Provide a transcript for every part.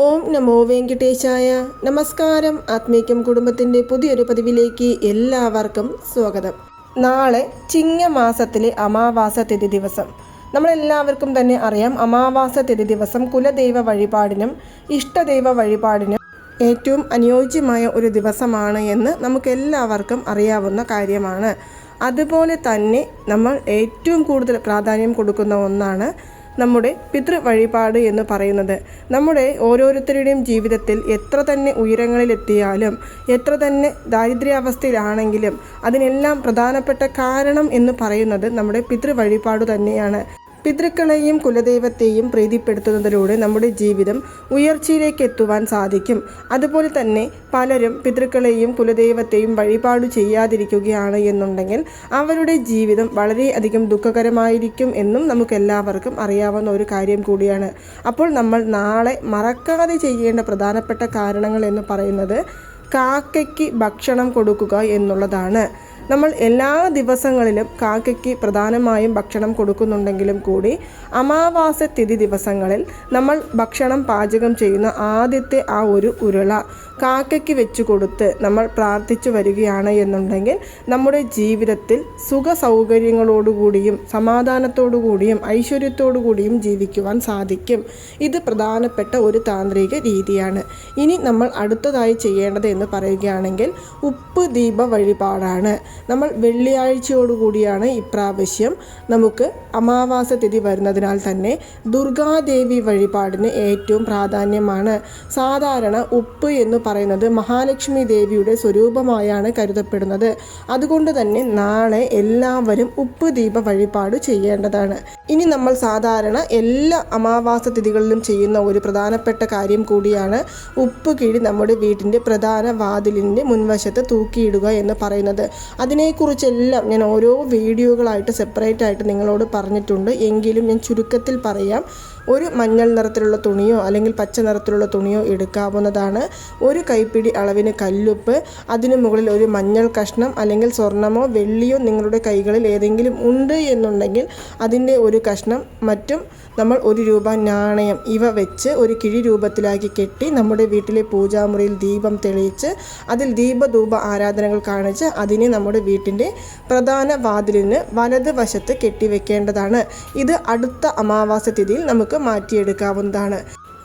ഓം നമോ വെങ്കിട്ടേശായ നമസ്കാരം. ആത്മീക്യം കുടുംബത്തിന്റെ പുതിയൊരു പതിവിലേക്ക് എല്ലാവർക്കും സ്വാഗതം. നാളെ ചിങ്ങമാസത്തിലെ അമാവാസ തിഥി ദിവസം. നമ്മളെല്ലാവർക്കും തന്നെ അറിയാം അമാവാസ തിഥി ദിവസം കുലദൈവ വഴിപാടിനും ഇഷ്ടദൈവ വഴിപാടിനും ഏറ്റവും അനുയോജ്യമായ ഒരു ദിവസമാണ് എന്ന് നമുക്കെല്ലാവർക്കും അറിയാവുന്ന കാര്യമാണ്. അതുപോലെ തന്നെ നമ്മൾ ഏറ്റവും കൂടുതൽ പ്രാധാന്യം കൊടുക്കുന്ന ഒന്നാണ് നമ്മുടെ പിതൃ വഴിപാട് എന്ന് പറയുന്നത്. നമ്മുടെ ഓരോരുത്തരുടെയും ജീവിതത്തിൽ എത്ര തന്നെ ഉയരങ്ങളിലെത്തിയാലും എത്ര തന്നെ ദാരിദ്ര്യാവസ്ഥയിലാണെങ്കിലും അതിനെല്ലാം പ്രധാനപ്പെട്ട കാരണം എന്ന് പറയുന്നത് നമ്മുടെ പിതൃ വഴിപാട് തന്നെയാണ്. പിതൃക്കളെയും കുലദൈവത്തെയും പ്രീതിപ്പെടുത്തുന്നതിലൂടെ നമ്മുടെ ജീവിതം ഉയർച്ചയിലേക്ക് എത്തുവാൻ സാധിക്കും. അതുപോലെ തന്നെ പലരും പിതൃക്കളെയും കുലദൈവത്തെയും വഴിപാട് ചെയ്യാതിരിക്കുകയാണ് എന്നുണ്ടെങ്കിൽ അവരുടെ ജീവിതം വളരെയധികം ദുഃഖകരമായിരിക്കും എന്നും നമുക്ക് എല്ലാവർക്കും അറിയാവുന്ന ഒരു കാര്യം കൂടിയാണ്. അപ്പോൾ നമ്മൾ നാളെ മറക്കാതെ ചെയ്യേണ്ട പ്രധാനപ്പെട്ട കാരണങ്ങൾ എന്ന് പറയുന്നത് കാക്കയ്ക്ക് ഭക്ഷണം കൊടുക്കുക എന്നുള്ളതാണ്. നമ്മൾ എല്ലാ ദിവസങ്ങളിലും കാക്കയ്ക്ക് പ്രധാനമായും ഭക്ഷണം കൊടുക്കുന്നുണ്ടെങ്കിലും കൂടി അമാവാസ തിഥി ദിവസങ്ങളിൽ നമ്മൾ ഭക്ഷണം പാചകം ചെയ്യുന്ന ആദ്യത്തെ ആ ഒരു ഉരുള കാക്കയ്ക്ക് വെച്ചു കൊടുത്ത് നമ്മൾ പ്രാർത്ഥിച്ചു വരികയാണ് എന്നുണ്ടെങ്കിൽ നമ്മുടെ ജീവിതത്തിൽ സുഖ സൗകര്യങ്ങളോടുകൂടിയും സമാധാനത്തോടുകൂടിയും ഐശ്വര്യത്തോടുകൂടിയും ജീവിക്കുവാൻ സാധിക്കും. ഇത് പ്രധാനപ്പെട്ട ഒരു താന്ത്രിക രീതിയാണ്. ഇനി നമ്മൾ അടുത്തതായി ചെയ്യേണ്ടത് എന്ന് പറയുകയാണെങ്കിൽ ഉപ്പ് ദീപ വഴിപാടാണ്. നമ്മൾ വെള്ളിയാഴ്ചയോടുകൂടിയാണ് ഇപ്രാവശ്യം നമുക്ക് അമാവാസ തിഥി വരുന്നതിനാൽ തന്നെ ദുർഗാദേവി വഴിപാടിന് ഏറ്റവും പ്രാധാന്യമാണ്. സാധാരണ ഉപ്പ് എന്ന് പറയുന്നത് മഹാലക്ഷ്മി ദേവിയുടെ സ്വരൂപമായാണ് കരുതപ്പെടുന്നത്. അതുകൊണ്ട് തന്നെ നാളെ എല്ലാവരും ഉപ്പ് ദീപ വഴിപാട് ചെയ്യേണ്ടതാണ്. ഇനി നമ്മൾ സാധാരണ എല്ലാ അമാവാസ തിഥികളിലും ചെയ്യുന്ന ഒരു പ്രധാനപ്പെട്ട കാര്യം കൂടിയാണ് ഉപ്പ് കിഴി നമ്മുടെ വീട്ടിന്റെ പ്രധാന വാതിലിന്റെ മുൻവശത്ത് തൂക്കിയിടുക എന്ന് പറയുന്നത്. അതിനെക്കുറിച്ചെല്ലാം ഞാൻ ഓരോ വീഡിയോകളായിട്ട് സെപ്പറേറ്റ് ആയിട്ട് നിങ്ങളോട് പറഞ്ഞിട്ടുണ്ട്. എങ്കിലും ഞാൻ ചുരുക്കത്തിൽ പറയാം. ഒരു മഞ്ഞൾ നിറത്തിലുള്ള തുണിയോ അല്ലെങ്കിൽ പച്ച നിറത്തിലുള്ള തുണിയോ എടുക്കാവുന്നതാണ്. ഒരു കൈപ്പിടി അളവിന് കല്ലുപ്പ് അതിനു മുകളിൽ ഒരു മഞ്ഞൾ കഷ്ണം അല്ലെങ്കിൽ സ്വർണമോ വെള്ളിയോ നിങ്ങളുടെ കൈകളിൽ ഏതെങ്കിലും ഉണ്ട് എന്നുണ്ടെങ്കിൽ അതിന്റെ ഒരു കഷ്ണം മറ്റും നമ്മൾ ഒരു രൂപ നാണയം ഇവ വെച്ച് ഒരു കിഴി രൂപത്തിലാക്കി കെട്ടി നമ്മുടെ വീട്ടിലെ പൂജാമുറിയിൽ ദീപം തെളിയിച്ച് അതിൽ ദീപധൂപ ആരാധനകൾ കാണിച്ച് അതിനെ നമ്മുടെ വീട്ടിന്റെ പ്രധാന വാതിലിന് വലത് വശത്ത് കെട്ടിവെക്കേണ്ടതാണ്. ഇത് അടുത്ത അമാവാസ തിഥിയിൽ നമുക്ക് മാറ്റിയെടുക്കാവുന്നതാണ്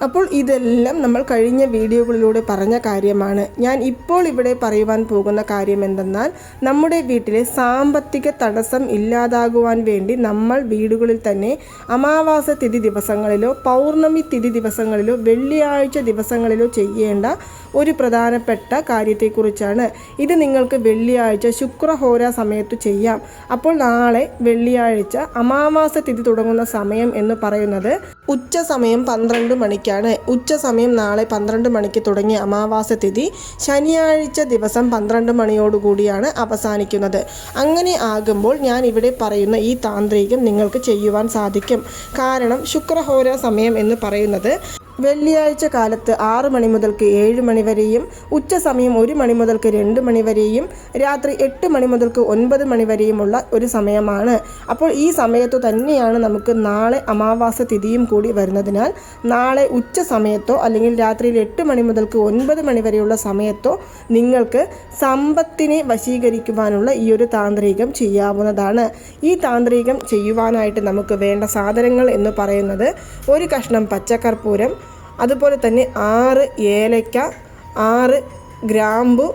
അപ്പോൾ ഇതെല്ലാം നമ്മൾ കഴിഞ്ഞ വീഡിയോകളിലൂടെ പറഞ്ഞ കാര്യമാണ്. ഞാൻ ഇപ്പോൾ ഇവിടെ പറയുവാൻ പോകുന്ന കാര്യം എന്തെന്നാൽ നമ്മുടെ വീട്ടിലെ സാമ്പത്തിക തടസ്സം ഇല്ലാതാകുവാൻ വേണ്ടി നമ്മൾ വീടുകളിൽ തന്നെ അമാവാസ തിഥി ദിവസങ്ങളിലോ പൗർണമി തിഥി ദിവസങ്ങളിലോ വെള്ളിയാഴ്ച ദിവസങ്ങളിലോ ചെയ്യേണ്ട ഒരു പ്രധാനപ്പെട്ട കാര്യത്തെക്കുറിച്ചാണ്. ഇത് നിങ്ങൾക്ക് വെള്ളിയാഴ്ച ശുക്രഹോര സമയത്ത് ചെയ്യാം. അപ്പോൾ നാളെ വെള്ളിയാഴ്ച അമാവാസ തിഥി തുടങ്ങുന്ന സമയം എന്ന് പറയുന്നത് ഉച്ച സമയം പന്ത്രണ്ട് മണിക്കാണ്. ഉച്ച സമയം നാളെ പന്ത്രണ്ട് മണിക്ക് തുടങ്ങിയ അമാവാസ തിഥി ശനിയാഴ്ച ദിവസം പന്ത്രണ്ട് മണിയോടുകൂടിയാണ് അവസാനിക്കുന്നത്. അങ്ങനെ ആകുമ്പോൾ ഞാൻ ഇവിടെ പറയുന്ന ഈ താന്ത്രികം നിങ്ങൾക്ക് ചെയ്യുവാൻ സാധിക്കും. കാരണം ശുക്രഹോര സമയം എന്ന് പറയുന്നത് വെള്ളിയാഴ്ച കാലത്ത് ആറ് മണി മുതൽക്ക് ഏഴ് മണി വരെയും ഉച്ച സമയം ഒരു മണി മുതൽക്ക് രണ്ട് മണി വരെയും രാത്രി എട്ട് മണി മുതൽക്ക് ഒൻപത് മണി വരെയുമുള്ള ഒരു സമയമാണ്. അപ്പോൾ ഈ സമയത്തു തന്നെയാണ് നമുക്ക് നാളെ അമാവാസ തിഥിയും കൂടി വരുന്നതിനാൽ നാളെ ഉച്ച സമയത്തോ അല്ലെങ്കിൽ രാത്രിയിൽ എട്ട് മണി മുതൽക്ക് ഒൻപത് മണി വരെയുള്ള സമയത്തോ നിങ്ങൾക്ക് സമ്പത്തിനെ വശീകരിക്കുവാനുള്ള ഈ ഒരു താന്ത്രികം ചെയ്യാവുന്നതാണ്. ഈ താന്ത്രികം ചെയ്യുവാനായിട്ട് നമുക്ക് വേണ്ട സാധനങ്ങൾ എന്ന് പറയുന്നത് ഒരു കഷ്ണം പച്ചക്കർപ്പൂരം അതുപോലെ തന്നെ ആറ് ഏലക്ക ആറ് ഗ്രാമ്പു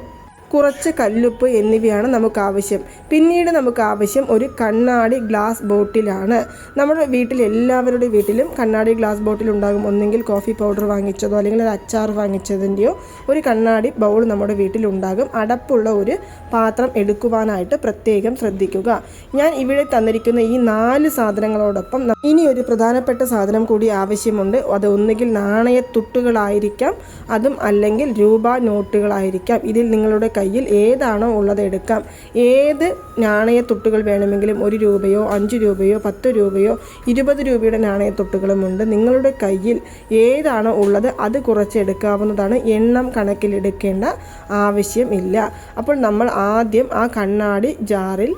കുറച്ച് കല്ലുപ്പ് എന്നിവയാണ് നമുക്ക് ആവശ്യം പിന്നീട് നമുക്ക് ആവശ്യം ഒരു കണ്ണാടി ഗ്ലാസ് ബോട്ടിലാണ്. നമ്മുടെ വീട്ടിൽ എല്ലാവരുടെ വീട്ടിലും കണ്ണാടി ഗ്ലാസ് ബോട്ടിൽ ഉണ്ടാകും ഒന്നെങ്കിൽ കോഫി പൗഡർ വാങ്ങിച്ചതോ അല്ലെങ്കിൽ ഒരു അച്ചാർ വാങ്ങിച്ചതിന്റെയോ ഒരു കണ്ണാടി ബൗൾ നമ്മുടെ വീട്ടിലുണ്ടാകും. അടപ്പുള്ള ഒരു പാത്രം എടുക്കുവാനായിട്ട് പ്രത്യേകം ശ്രദ്ധിക്കുക. ഞാൻ ഇവിടെ തന്നിരിക്കുന്ന ഈ നാല് സാധനങ്ങളോടൊപ്പം ഇനി ഒരു പ്രധാനപ്പെട്ട സാധനം കൂടി ആവശ്യമുണ്ട്. അത് ഒന്നുകിൽ നാണയത്തുട്ടുകളായിരിക്കാം അതും അല്ലെങ്കിൽ രൂപ നോട്ടുകളായിരിക്കാം. ഇതിൽ നിങ്ങളുടെ കയ്യിൽ ഏതാണോ ഉള്ളത് എടുക്കാം. ഏത് നാണയത്തൊട്ടുകൾ വേണമെങ്കിലും ഒരു രൂപയോ അഞ്ച് രൂപയോ പത്ത് രൂപയോ ഇരുപത് രൂപയുടെ നാണയത്തൊട്ടുകളുമുണ്ട് നിങ്ങളുടെ കയ്യിൽ ഏതാണോ ഉള്ളത് അത് കുറച്ചെടുക്കാവുന്നതാണ് എണ്ണം കണക്കിലെടുക്കേണ്ട ആവശ്യമില്ല അപ്പോൾ നമ്മൾ ആദ്യം ആ കണ്ണാടി ജാറിൽ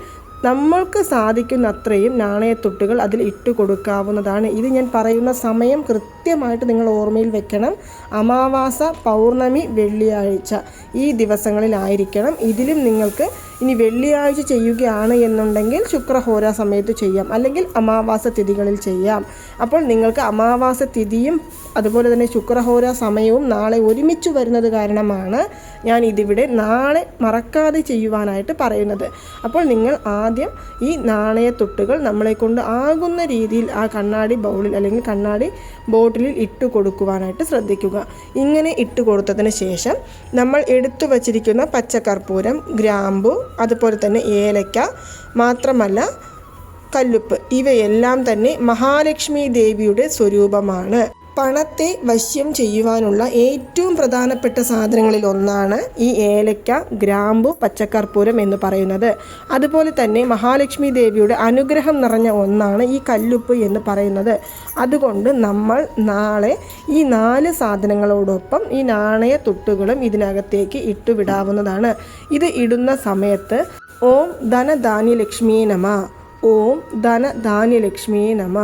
നമ്മൾക്ക് സാധിക്കുന്ന അത്രയും നാണയത്തുട്ടുകൾ അതിൽ ഇട്ട് കൊടുക്കാവുന്നതാണ്. ഇത് ഞാൻ പറയുന്ന സമയം കൃത്യമായിട്ട് നിങ്ങൾ ഓർമ്മയിൽ വെക്കണം. അമാവാസ പൗർണമി വെള്ളിയാഴ്ച ഈ ദിവസങ്ങളിലായിരിക്കണം. ഇതിലും നിങ്ങൾക്ക് ഇനി വെള്ളിയാഴ്ച ചെയ്യുകയാണ് എന്നുണ്ടെങ്കിൽ ശുക്രഹോര സമയത്ത് ചെയ്യാം. അല്ലെങ്കിൽ അമാവാസ തിഥികളിൽ ചെയ്യാം. അപ്പോൾ നിങ്ങൾക്ക് അമാവാസ തിഥിയും അതുപോലെ തന്നെ ശുക്രഹോര സമയവും നാളെ ഒരുമിച്ച് വരുന്നത് കാരണമാണ് ഞാൻ ഇതിവിടെ നാളെ മറക്കാതെ ചെയ്യുവാനായിട്ട് പറയുന്നത്. അപ്പോൾ നിങ്ങൾ ആദ്യം ഈ നാണയത്തൊട്ടുകൾ നമ്മളെ കൊണ്ട് ആകുന്ന രീതിയിൽ ആ കണ്ണാടി ബൗളിൽ അല്ലെങ്കിൽ കണ്ണാടി ബോട്ടിലിൽ ഇട്ട് കൊടുക്കുവാനായിട്ട് ശ്രദ്ധിക്കുക. ഇങ്ങനെ ഇട്ട് കൊടുത്തതിന് ശേഷം നമ്മൾ എടുത്തു വച്ചിരിക്കുന്ന പച്ചക്കർപ്പൂരം ഗ്രാമ്പു അതുപോലെ തന്നെ ഏലക്ക മാത്രമല്ല കല്ലുപ്പ്. ഇവയെല്ലാം തന്നെ മഹാലക്ഷ്മി ദേവിയുടെ സ്വരൂപമാണ്. പണത്തെ വശ്യം ചെയ്യുവാനുള്ള ഏറ്റവും പ്രധാനപ്പെട്ട സാധനങ്ങളിൽ ഒന്നാണ് ഈ ഏലക്ക ഗ്രാമ്പു പച്ചക്കർപ്പൂരം എന്ന് പറയുന്നത്. അതുപോലെ തന്നെ മഹാലക്ഷ്മി ദേവിയുടെ അനുഗ്രഹം നിറഞ്ഞ ഒന്നാണ് ഈ കല്ലുപ്പ് എന്ന് പറയുന്നത്. അതുകൊണ്ട് നമ്മൾ നാളെ ഈ നാല് സാധനങ്ങളോടൊപ്പം ഈ നാണയ തുട്ടുകളും ഇതിനകത്തേക്ക് ഇട്ടുവിടാവുന്നതാണ് ഇത് ഇടുന്ന സമയത്ത് ഓം ധനധാന്യലക്ഷ്മിയെ നമ ഓം ധനധാന്യലക്ഷ്മിയെ നമ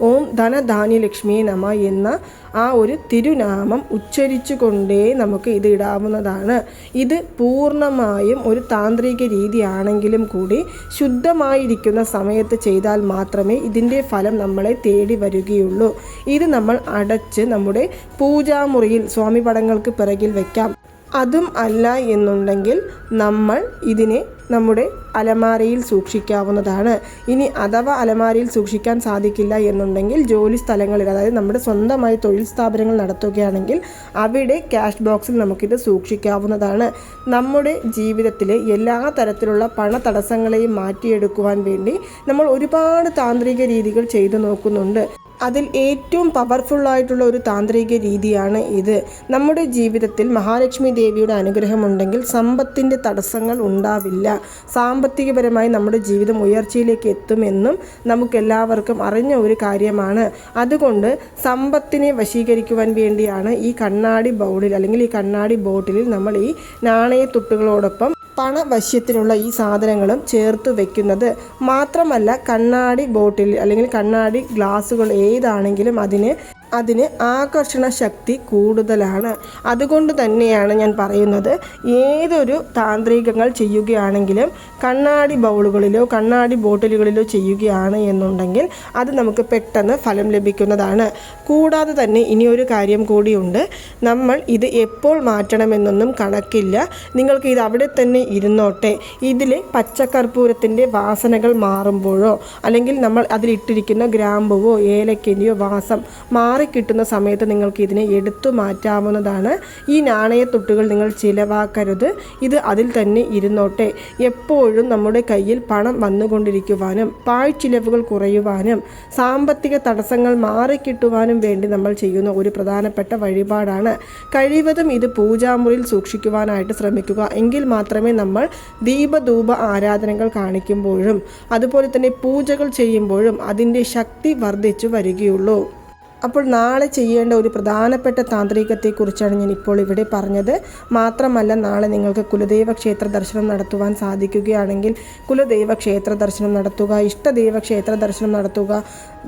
ഓം ധനധാന്യലക്ഷ്മിയെ നമ എന്ന ആ ഒരു തിരുനാമം ഉച്ചരിച്ചുകൊണ്ടേ നമുക്ക് ഇത് ഇടാവുന്നതാണ്. ഇത് പൂർണമായും ഒരു താന്ത്രിക രീതിയാണെങ്കിലും കൂടി ശുദ്ധമായിരിക്കുന്ന സമയത്ത് ചെയ്താൽ മാത്രമേ ഇതിന്റെ ഫലം നമ്മളെ തേടി വരികയുള്ളൂ. ഇത് നമ്മൾ അടച്ച് നമ്മുടെ പൂജാമുറിയിൽ സ്വാമി പടങ്ങൾക്ക് പിറകിൽ വയ്ക്കാം അതും അല്ല എന്നുണ്ടെങ്കിൽ നമ്മൾ ഇതിനെ നമ്മുടെ അലമാരയിൽ സൂക്ഷിക്കാവുന്നതാണ്. ഇനി അഥവാ അലമാരയിൽ സൂക്ഷിക്കാൻ സാധിക്കില്ല എന്നുണ്ടെങ്കിൽ ജോലി സ്ഥലങ്ങളിൽ അതായത് നമ്മുടെ സ്വന്തമായി തൊഴിൽ സ്ഥാപനങ്ങൾ നടത്തുകയാണെങ്കിൽ അവിടെ ക്യാഷ് ബോക്സിൽ നമുക്കിത് സൂക്ഷിക്കാവുന്നതാണ്. നമ്മുടെ ജീവിതത്തിലെ എല്ലാ തരത്തിലുള്ള പണ തടസ്സങ്ങളെയും മാറ്റിയെടുക്കുവാൻ വേണ്ടി നമ്മൾ ഒരുപാട് താന്ത്രിക രീതികൾ ചെയ്തു നോക്കുന്നുണ്ട്. അതിൽ ഏറ്റവും പവർഫുള്ളായിട്ടുള്ള ഒരു താന്ത്രിക രീതിയാണ് ഇത്. നമ്മുടെ ജീവിതത്തിൽ മഹാലക്ഷ്മി ദേവിയുടെ അനുഗ്രഹമുണ്ടെങ്കിൽ സമ്പത്തിന്റെ തടസ്സങ്ങൾ ഉണ്ടാവില്ല. സാമ്പത്തികപരമായി നമ്മുടെ ജീവിതം ഉയർച്ചയിലേക്ക് എത്തുമെന്നും നമുക്കെല്ലാവർക്കും അറിഞ്ഞ ഒരു കാര്യമാണ്. അതുകൊണ്ട് സമ്പത്തിനെ വശീകരിക്കുവാൻ വേണ്ടിയാണ് ഈ കണ്ണാടി ബൗളിൽ അല്ലെങ്കിൽ ഈ കണ്ണാടി ബോട്ടിലിൽ നമ്മൾ ഈ നാണയത്തുട്ടുകളോടൊപ്പം പണവശ്യത്തിനുള്ള ഈ സാധനങ്ങളും ചേർത്ത് വെക്കുന്നത്. മാത്രമല്ല കണ്ണാടി ബോട്ടിൽ അല്ലെങ്കിൽ കണ്ണാടി ഗ്ലാസുകൾ ഏതാണെങ്കിലും അതിന് അതിന് ആകർഷണ ശക്തി കൂടുതലാണ്. അതുകൊണ്ട് തന്നെയാണ് ഞാൻ പറയുന്നത് ഏതൊരു താന്ത്രികങ്ങൾ ചെയ്യുകയാണെങ്കിലും കണ്ണാടി ബൗളുകളിലോ കണ്ണാടി ബോട്ടിലുകളിലോ ചെയ്യുകയാണ് എന്നുണ്ടെങ്കിൽ അത് നമുക്ക് പെട്ടെന്ന് ഫലം ലഭിക്കുന്നതാണ്. കൂടാതെ തന്നെ ഇനിയൊരു കാര്യം കൂടിയുണ്ട്. നമ്മൾ ഇത് എപ്പോൾ മാറ്റണമെന്നൊന്നും കണക്കില്ല. നിങ്ങൾക്ക് ഇത് അവിടെ തന്നെ ഇരുന്നോട്ടെ. ഇതിൽ പച്ചക്കർപ്പൂരത്തിന്റെ വാസനകൾ മാറുമ്പോഴോ അല്ലെങ്കിൽ നമ്മൾ അതിലിട്ടിരിക്കുന്ന ഗ്രാമ്പുവോ ഏലക്കന്റെയോ വാസം മാറി കിട്ടുന്ന സമയത്ത് നിങ്ങൾക്ക് ഇതിനെ എടുത്തു മാറ്റാവുന്നതാണ്. ഈ നാണയത്തൊട്ടുകൾ നിങ്ങൾ ചിലവാക്കരുത്. ഇത് അതിൽ തന്നെ ഇരുന്നോട്ടെ. എപ്പോഴും നമ്മുടെ കയ്യിൽ പണം വന്നുകൊണ്ടിരിക്കുവാനും പാഴ്ചിലവുകൾ കുറയുവാനും സാമ്പത്തിക തടസ്സങ്ങൾ മാറിക്കിട്ടുവാനും വേണ്ടി നമ്മൾ ചെയ്യുന്ന ഒരു പ്രധാനപ്പെട്ട വഴിപാടാണ്. കഴിവതും ഇത് പൂജാമുറിയിൽ സൂക്ഷിക്കുവാനായിട്ട് ശ്രമിക്കുക. എങ്കിൽ മാത്രമേ നമ്മൾ ദീപധൂപ ആരാധനകൾ കാണിക്കുമ്പോഴും അതുപോലെ തന്നെ പൂജകൾ ചെയ്യുമ്പോഴും അതിന്റെ ശക്തി വർദ്ധിച്ചു വരികയുള്ളൂ. അപ്പോൾ നാളെ ചെയ്യേണ്ട ഒരു പ്രധാനപ്പെട്ട താന്ത്രികത്തെക്കുറിച്ചാണ് ഞാൻ ഇപ്പോൾ ഇവിടെ പറഞ്ഞത്. മാത്രമല്ല നാളെ നിങ്ങൾക്ക് കുലദൈവ ക്ഷേത്ര ദർശനം നടത്തുവാൻ സാധിക്കുകയാണെങ്കിൽ കുലദൈവ ക്ഷേത്ര ദർശനം നടത്തുക ഇഷ്ടദൈവ ക്ഷേത്ര ദർശനം നടത്തുക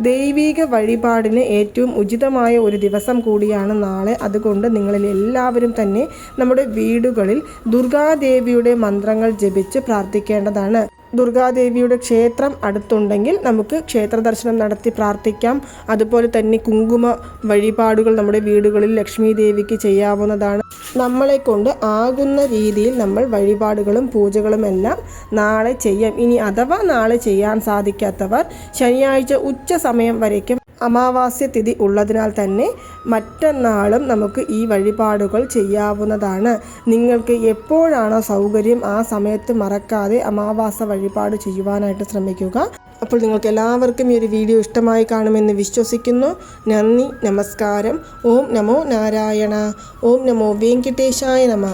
ദൈവിക വഴിപാടിന് ഏറ്റവും ഉചിതമായ ഒരു ദിവസം കൂടിയാണ് നാളെ. അതുകൊണ്ട് നിങ്ങളിൽ എല്ലാവരും തന്നെ നമ്മുടെ വീടുകളിൽ ദുർഗാദേവിയുടെ മന്ത്രങ്ങൾ ജപിച്ച് പ്രാർത്ഥിക്കേണ്ടതാണ്. ദുർഗാദേവിയുടെ ക്ഷേത്രം അടുത്തുണ്ടെങ്കിൽ നമുക്ക് ക്ഷേത്ര ദർശനം നടത്തി പ്രാർത്ഥിക്കാം. അതുപോലെ തന്നെ കുങ്കുമ വഴിപാടുകൾ നമ്മുടെ വീടുകളിൽ ലക്ഷ്മി ദേവിക്ക് ചെയ്യാവുന്നതാണ്. നമ്മളെ കൊണ്ട് ആകുന്ന രീതിയിൽ നമ്മൾ വഴിപാടുകളും പൂജകളും എല്ലാം നാളെ ചെയ്യാം. ഇനി അഥവാ നാളെ ചെയ്യാൻ സാധിക്കാത്തവർ ശനിയാഴ്ച ഉച്ച സമയം വരയ്ക്കും അമാവാസ്യ തിഥി ഉള്ളതിനാൽ തന്നെ മറ്റന്നാളും നമുക്ക് ഈ വഴിപാടുകൾ ചെയ്യാവുന്നതാണ്. നിങ്ങൾക്ക് എപ്പോഴാണോ സൗകര്യം ആ സമയത്ത് മറക്കാതെ അമാവാസ വഴിപാട് ചെയ്യുവാനായിട്ട് ശ്രമിക്കുക. അപ്പോൾ നിങ്ങൾക്ക് എല്ലാവർക്കും ഈ ഒരു വീഡിയോ ഇഷ്ടമായി കാണുമെന്ന് വിശ്വസിക്കുന്നു. നന്ദി നമസ്കാരം. ഓം നമോ നാരായണ. ഓം നമോ വെങ്കിട്ടേശായ നമ.